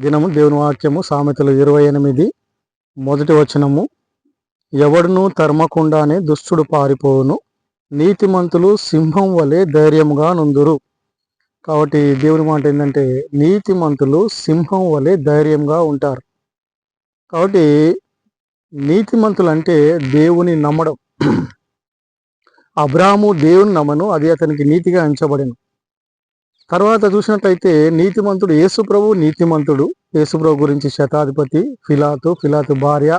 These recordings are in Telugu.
దినము దేవుని వాక్యము సామెతలు ఇరవై ఎనిమిది. మొదటి వచనము ఎవడును తరమకుండానే దుష్టుడు పారిపోవును నీతిమంతులు సింహం వలె ధైర్యముగా నుందురు. కాబట్టి దేవుని మాట ఏంటంటే నీతిమంతులు సింహం వలె ధైర్యంగా ఉంటారు. కాబట్టి నీతిమంతులు అంటే దేవుని నమ్మడం. అబ్రాహము దేవుని నమ్మను అది అతనికి నీతిగా ఎంచబడిను. తర్వాత చూసినట్లయితే నీతిమంతుడు యేసుప్రభు నీతిమంతుడు యేసుప్రభు గురించి శతాధిపతి ఫిలాతు ఫిలాతు భార్య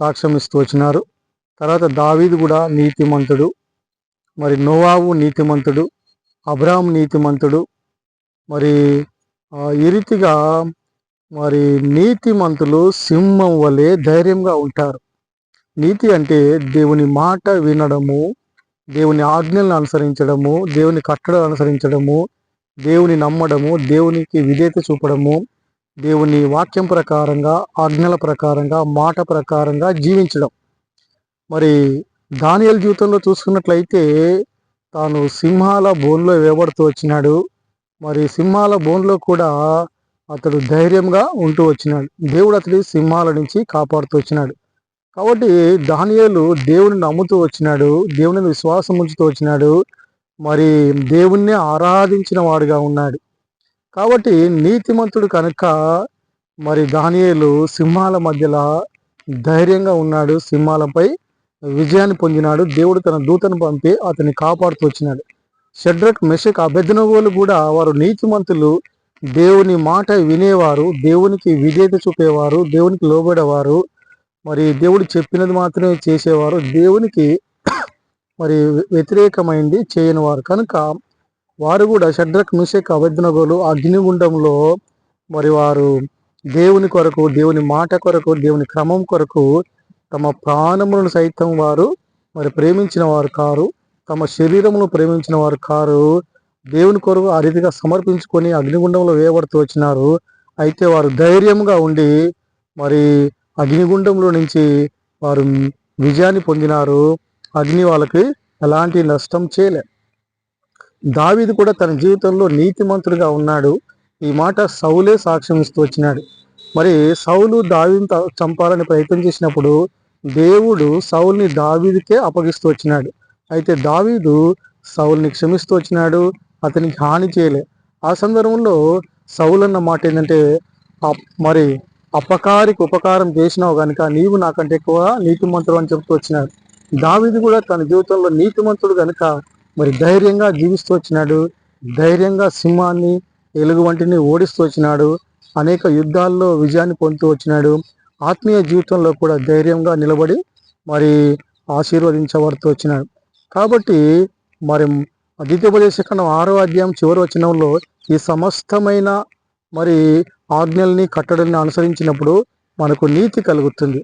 సాక్ష్యం ఇస్తూ వచ్చినారు. తర్వాత దావీదు కూడా నీతిమంతుడు మరి నోవావు నీతిమంతుడు అబ్రాహం నీతిమంతుడు మరి ఈ రీతిగా మరి నీతిమంతులు సింహం వలె ధైర్యంగా ఉంటారు. నీతి అంటే దేవుని మాట వినడము దేవుని ఆజ్ఞలను అనుసరించడము దేవుని కట్టడలు అనుసరించడము దేవుని నమ్మడము దేవునికి విధేత చూపడము దేవుని వాక్యం ప్రకారంగా ఆజ్ఞల ప్రకారంగా మాట ప్రకారంగా జీవించడం. మరి దానియల జీవితంలో చూసుకున్నట్లయితే తాను సింహాల బోన్లో వేయబడుతూ వచ్చినాడు. మరి సింహాల బోన్లో కూడా అతడు ధైర్యంగా ఉంటూ వచ్చినాడు. దేవుడు అతడి సింహాల నుంచి కాపాడుతూ వచ్చినాడు. కాబట్టి దానియలు దేవుని నమ్ముతూ వచ్చినాడు దేవుని విశ్వాసం ఉంచుతూ వచ్చినాడు. మరి దేవుణ్ణి ఆరాధించిన వాడుగా ఉన్నాడు. కాబట్టి నీతిమంతుడు కనుక మరి దానియేలు సింహాల మధ్యలో ధైర్యంగా ఉన్నాడు. సింహాలపై విజయాన్ని పొందినాడు. దేవుడు తన దూతను పంపి అతన్ని కాపాడుతూ వచ్చినాడు. షడ్రక్ మెషక్ అభ్యర్థనగోలు కూడా వారు నీతిమంతులు. దేవుని మాట వినేవారు. దేవునికి విధేత చూపేవారు. దేవునికి లోబడేవారు. మరి దేవుడు చెప్పినది మాత్రమే చేసేవారు. దేవునికి మరి వ్యతిరేకమైంది చేయని వారు. కనుక వారు కూడా షడ్రక్ మిషక్ అభ్యర్థనగోలు అగ్నిగుండంలో మరి వారు దేవుని కొరకు దేవుని మాట కొరకు దేవుని క్రమం కొరకు తమ ప్రాణములను సైతం వారు మరి ప్రేమించిన వారు కారు తమ శరీరమును ప్రేమించిన వారు కారు దేవుని కొరకు ఆ రీతిగా సమర్పించుకొని అగ్నిగుండంలో వేయబడుతూ వచ్చినారు. అయితే వారు ధైర్యంగా ఉండి మరి అగ్నిగుండంలో నుంచి వారు విజయాన్ని పొందినారు. అగ్ని వాళ్ళకి ఎలాంటి నష్టం చేయలే. దావీది కూడా తన జీవితంలో నీతిమంతుడిగా ఉన్నాడు. ఈ మాట సౌలే సాక్ష్యం ఇస్తూ వచ్చినాడు. మరి సౌలు దావీని చంపాలని ప్రయత్నం చేసినప్పుడు దేవుడు సౌల్ని దావీదికే అప్పగిస్తూ వచ్చినాడు. అయితే దావీదు సౌల్ని క్షమిస్తూ వచ్చినాడు. అతనికి హాని చేయలే. ఆ సందర్భంలో సౌలు అన్న మాట ఏంటంటే మరి అపకారికి ఉపకారం చేసినావు కనుక నీవు నాకంటే ఎక్కువ నీతిమంతుడు అని చెప్తూ వచ్చినాడు. దావిది కూడా తన జీవితంలో నీతిమంతుడు కనుక మరి ధైర్యంగా జీవిస్తూ వచ్చినాడు. ధైర్యంగా సింహాన్ని ఎలుగు వంటిని ఓడిస్తూ వచ్చినాడు. అనేక యుద్ధాల్లో విజయాన్ని పొందుతూ వచ్చినాడు. ఆత్మీయ జీవితంలో కూడా ధైర్యంగా నిలబడి మరి ఆశీర్వదించబడుతూ వచ్చినాడు. కాబట్టి మరి ద్వితీయోపదేశఖండం ఆరో అధ్యాయం చివరి వచనంలో ఈ సమస్తమైన మరి ఆజ్ఞల్ని కట్టడల్ని అనుసరించినప్పుడు మనకు నీతి కలుగుతుంది.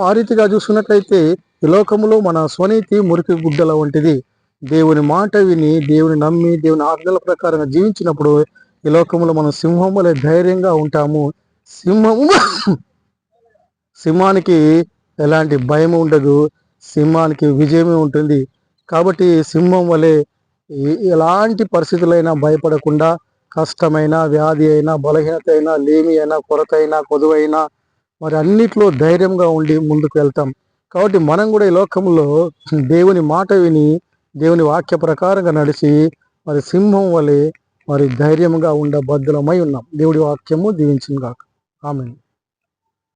ఆ రీతిగా చూసుకున్నట్లయితే ఈ లోకములో మన స్వనీతి మురికి గుడ్డల వంటిది. దేవుని మాట విని దేవుని నమ్మి దేవుని ఆజ్ఞల ప్రకారంగా జీవించినప్పుడు ఈ లోకంలో మనం సింహం వలె ధైర్యంగా ఉంటాము. సింహము సింహానికి ఎలాంటి భయం ఉండదు. సింహానికి విజయమే ఉంటుంది. కాబట్టి సింహం వలె ఎలాంటి పరిస్థితులైనా భయపడకుండా కష్టమైన వ్యాధి అయినా బలహీనత అయినా లేమి అయినా కొరత అయినా కొదువైనా మరి అన్నిట్లో ధైర్యంగా ఉండి ముందుకు వెళ్తాం. కాబట్టి మనం కూడా ఈ లోకంలో దేవుని మాట విని దేవుని వాక్య ప్రకారంగా నడిచి మరి సింహం వలె మరి ధైర్యంగా ఉండ బద్దులమై ఉన్నాం. దేవుడి వాక్యము దీవించింది కాక ఆమె